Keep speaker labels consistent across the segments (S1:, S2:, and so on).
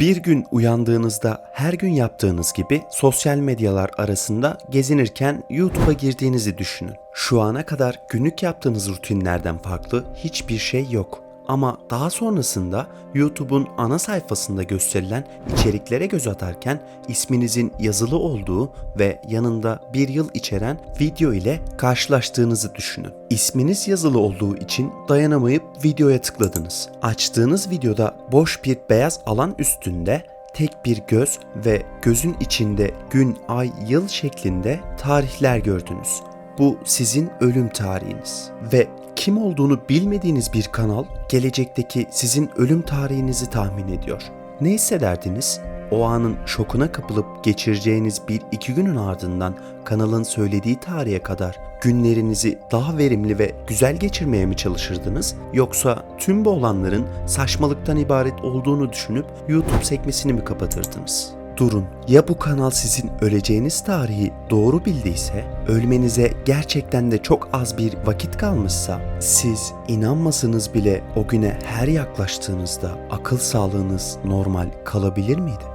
S1: Bir gün uyandığınızda her gün yaptığınız gibi sosyal medyalar arasında gezinirken YouTube'a girdiğinizi düşünün. Şu ana kadar günlük yaptığınız rutinlerden farklı hiçbir şey yok. Ama daha sonrasında YouTube'un ana sayfasında gösterilen içeriklere göz atarken isminizin yazılı olduğu ve yanında bir yıl içeren video ile karşılaştığınızı düşünün. İsminiz yazılı olduğu için dayanamayıp videoya tıkladınız. Açtığınız videoda boş bir beyaz alan üstünde tek bir göz ve gözün içinde gün, ay, yıl şeklinde tarihler gördünüz. Bu sizin ölüm tarihiniz ve kim olduğunu bilmediğiniz bir kanal gelecekteki sizin ölüm tarihinizi tahmin ediyor. Ne hissederdiniz? O anın şokuna kapılıp geçireceğiniz bir iki günün ardından kanalın söylediği tarihe kadar günlerinizi daha verimli ve güzel geçirmeye mi çalışırdınız? Yoksa tüm bu olanların saçmalıktan ibaret olduğunu düşünüp YouTube sekmesini mi kapatırdınız? Durun, ya bu kanal sizin öleceğiniz tarihi doğru bildiyse, ölmenize gerçekten de çok az bir vakit kalmışsa, siz inanmasanız bile o güne her yaklaştığınızda akıl sağlığınız normal kalabilir miydi?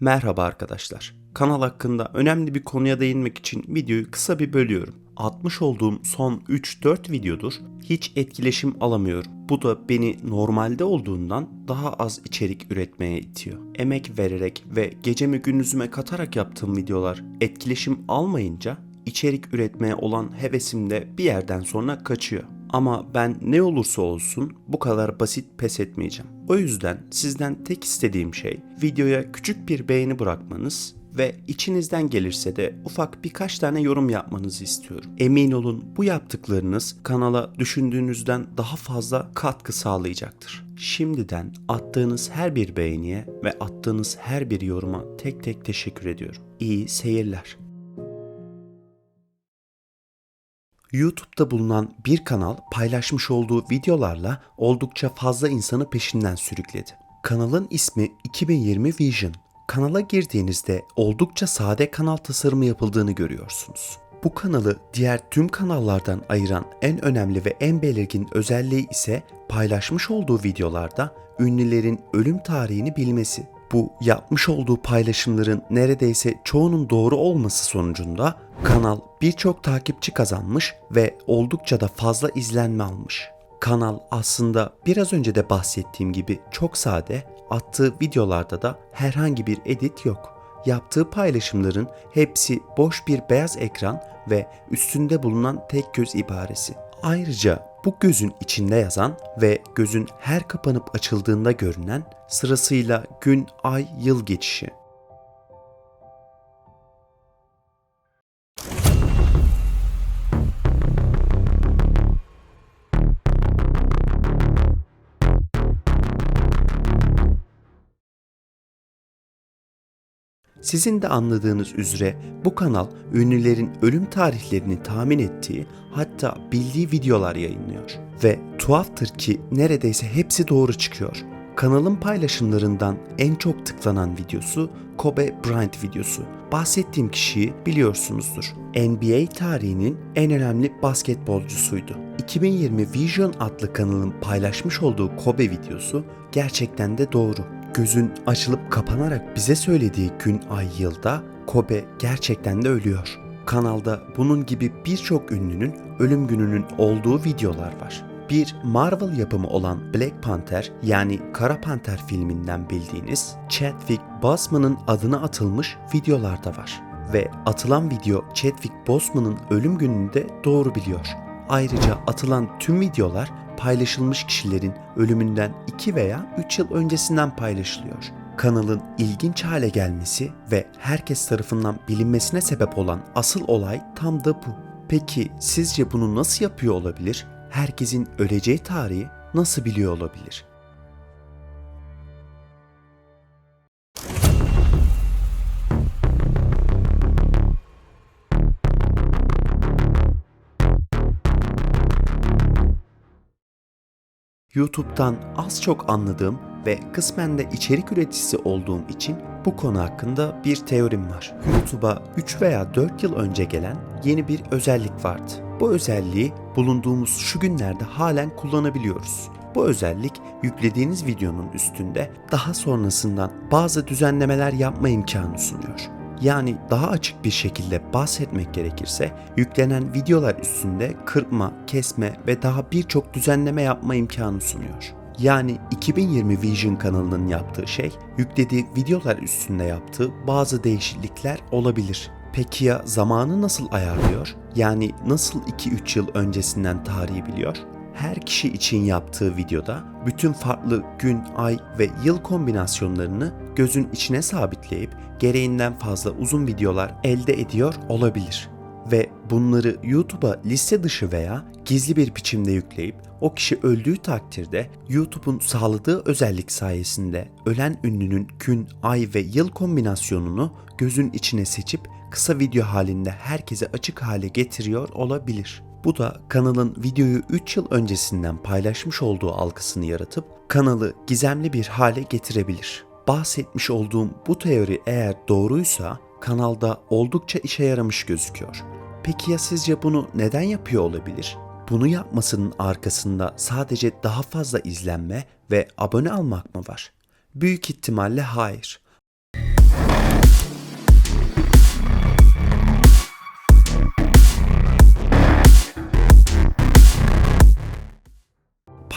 S1: Merhaba arkadaşlar. Kanal hakkında önemli bir konuya değinmek için videoyu kısa bir bölüyorum. Atmış olduğum son 3-4 videodur hiç etkileşim alamıyorum. Bu da beni normalde olduğundan daha az içerik üretmeye itiyor. Emek vererek ve gecemi gündüzüme katarak yaptığım videolar etkileşim almayınca içerik üretmeye olan hevesim de bir yerden sonra kaçıyor. Ama ben ne olursa olsun bu kadar basit pes etmeyeceğim. O yüzden sizden tek istediğim şey videoya küçük bir beğeni bırakmanız ve içinizden gelirse de ufak birkaç tane yorum yapmanızı istiyorum. Emin olun bu yaptıklarınız kanala düşündüğünüzden daha fazla katkı sağlayacaktır. Şimdiden attığınız her bir beğeniye ve attığınız her bir yoruma tek tek teşekkür ediyorum. İyi seyirler. YouTube'da bulunan bir kanal paylaşmış olduğu videolarla oldukça fazla insanı peşinden sürükledi. Kanalın ismi 2020 Vision. Kanala girdiğinizde oldukça sade kanal tasarımı yapıldığını görüyorsunuz. Bu kanalı diğer tüm kanallardan ayıran en önemli ve en belirgin özelliği ise paylaşmış olduğu videolarda ünlülerin ölüm tarihini bilmesi. Bu yapmış olduğu paylaşımların neredeyse çoğunun doğru olması sonucunda kanal birçok takipçi kazanmış ve oldukça da fazla izlenme almış. Kanal aslında biraz önce de bahsettiğim gibi çok sade, attığı videolarda da herhangi bir edit yok. Yaptığı paylaşımların hepsi boş bir beyaz ekran ve üstünde bulunan tek göz ibaresi. Ayrıca bu gözün içinde yazan ve gözün her kapanıp açıldığında görünen sırasıyla gün, ay, yıl geçişi. Sizin de anladığınız üzere bu kanal ünlülerin ölüm tarihlerini tahmin ettiği hatta bildiği videolar yayınlıyor. Ve tuhaftır ki neredeyse hepsi doğru çıkıyor. Kanalın paylaşımlarından en çok tıklanan videosu Kobe Bryant videosu. Bahsettiğim kişiyi biliyorsunuzdur. NBA tarihinin en önemli basketbolcusuydu. 2020 Vision adlı kanalın paylaşmış olduğu Kobe videosu gerçekten de doğru gözün açılıp kapanarak bize söylediği gün ay yılda Kobe gerçekten de ölüyor. Kanalda bunun gibi birçok ünlünün ölüm gününün olduğu videolar var. Bir Marvel yapımı olan Black Panther yani Kara Panter filminden bildiğiniz Chadwick Boseman'ın adına atılmış videolar da var. Ve atılan video Chadwick Boseman'ın ölüm gününü de doğru biliyor. Ayrıca atılan tüm videolar paylaşılmış kişilerin ölümünden 2 veya 3 yıl öncesinden paylaşılıyor. Kanalın ilginç hale gelmesi ve herkes tarafından bilinmesine sebep olan asıl olay tam da bu. Peki sizce bunu nasıl yapıyor olabilir? Herkesin öleceği tarihi nasıl biliyor olabilir? YouTube'dan az çok anladığım ve kısmen de içerik üreticisi olduğum için bu konu hakkında bir teorim var. YouTube'a 3 veya 4 yıl önce gelen yeni bir özellik vardı. Bu özelliği bulunduğumuz şu günlerde halen kullanabiliyoruz. Bu özellik yüklediğiniz videonun üstünde daha sonrasından bazı düzenlemeler yapma imkanı sunuyor. Yani daha açık bir şekilde bahsetmek gerekirse yüklenen videolar üstünde kırpma, kesme ve daha birçok düzenleme yapma imkanı sunuyor. Yani 2020 Vision kanalının yaptığı şey yüklediği videolar üstünde yaptığı bazı değişiklikler olabilir. Peki ya zamanı nasıl ayarlıyor? Yani nasıl 2-3 yıl öncesinden tarihi biliyor? Her kişi için yaptığı videoda bütün farklı gün, ay ve yıl kombinasyonlarını gözün içine sabitleyip gereğinden fazla uzun videolar elde ediyor olabilir. Ve bunları YouTube'a liste dışı veya gizli bir biçimde yükleyip o kişi öldüğü takdirde YouTube'un sağladığı özellik sayesinde ölen ünlünün gün, ay ve yıl kombinasyonunu gözün içine seçip kısa video halinde herkese açık hale getiriyor olabilir. Bu da kanalın videoyu 3 yıl öncesinden paylaşmış olduğu algısını yaratıp kanalı gizemli bir hale getirebilir. Bahsetmiş olduğum bu teori eğer doğruysa kanalda oldukça işe yaramış gözüküyor. Peki ya sizce bunu neden yapıyor olabilir? Bunu yapmasının arkasında sadece daha fazla izlenme ve abone almak mı var? Büyük ihtimalle hayır.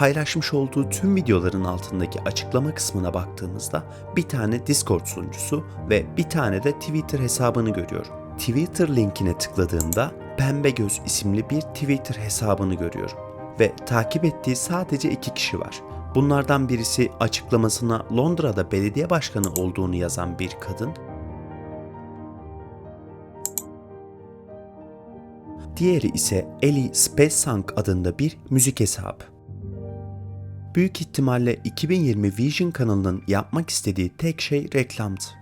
S1: Paylaşmış olduğu tüm videoların altındaki açıklama kısmına baktığımızda bir tane Discord sunucusu ve bir tane de Twitter hesabını görüyorum. Twitter linkine tıkladığımda Pembe Göz isimli bir Twitter hesabını görüyorum ve takip ettiği sadece iki kişi var. Bunlardan birisi açıklamasına Londra'da belediye başkanı olduğunu yazan bir kadın, diğeri ise Ellie Spacesang adında bir müzik hesabı. Büyük ihtimalle 2020 Vision kanalının yapmak istediği tek şey reklamdı.